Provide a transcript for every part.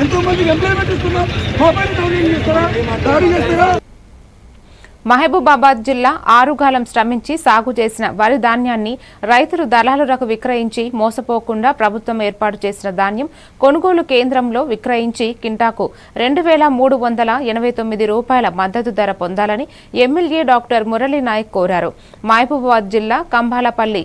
ఎంతో మందికి ఎంప్లాయ్మెంట్ ఇస్తున్నాం మా పైన చేస్తారా దాడి చేస్తారా? మహబూబాబాద్ జిల్లా ఆరుగాలం శ్రమించి సాగు చేసిన వరి ధాన్యాన్ని రైతులు దళారులకు విక్రయించి మోసపోకుండా ప్రభుత్వం ఏర్పాటు చేసిన ధాన్యం కొనుగోలు కేంద్రంలో విక్రయించి కింటాకు రెండు వేల మూడు వందల ఎనభై తొమ్మిది రూపాయల మద్దతు ధర పొందాలని ఎమ్మెల్యే డాక్టర్ మురళీ నాయక్ కోరారు. మహబూబాబాద్ జిల్లా కంభాలపల్లి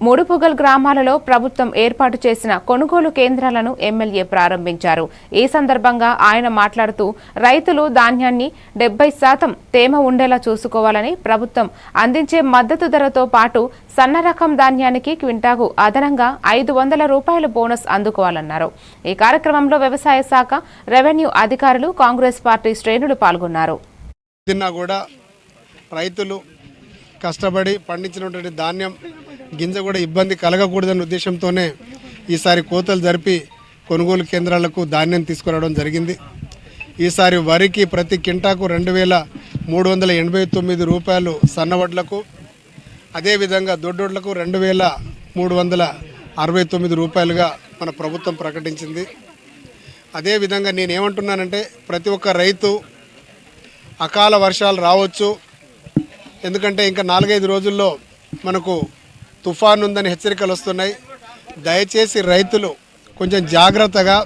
ముడుపుగల్ గ్రామాలలో ప్రభుత్వం ఏర్పాటు చేసిన కొనుగోలు కేంద్రాలను ఎమ్మెల్యే ప్రారంభించారు. ఈ సందర్భంగా ఆయన మాట్లాడుతూ రైతులు ధాన్యాన్ని డెబ్బై శాతం తేమ ఉండేలా చూసుకోవాలని ప్రభుత్వం అందించే మద్దతు ధరతో పాటు సన్న రకం ధాన్యానికి క్వింటాకు అదనంగా ఐదు వందల రూపాయల బోనస్ అందుకోవాలన్నారు. ఈ కార్యక్రమంలో వ్యవసాయ శాఖ రెవెన్యూ అధికారులు కాంగ్రెస్ పార్టీ శ్రేణులు పాల్గొన్నారు. కూడా రైతులు కష్టపడి పండించినటువంటి ధాన్యం గింజ కూడా ఇబ్బంది కలగకూడదన్న ఉద్దేశంతోనే ఈసారి కోతలు జరిపి కొనుగోలు కేంద్రాలకు ధాన్యం తీసుకురావడం జరిగింది. ఈసారి వరికి ప్రతి కింటాకు రెండు వేల మూడు వందల ఎనభై తొమ్మిది రూపాయలు సన్నవడ్లకు అదేవిధంగా దొడ్డొడ్లకు రెండు వేల మూడు వందల అరవై తొమ్మిది రూపాయలుగా మన ప్రభుత్వం ప్రకటించింది. అదేవిధంగా నేను ఏమంటున్నానంటే ప్రతి ఒక్క రైతు అకాల వర్షాలు రావచ్చు. ఎందుకంటే ఇంకా నాలుగైదు రోజుల్లో మనకు తుఫాన్ ఉందని హెచ్చరికలు వస్తున్నాయి. దయచేసి రైతులు కొంచెం జాగ్రత్తగా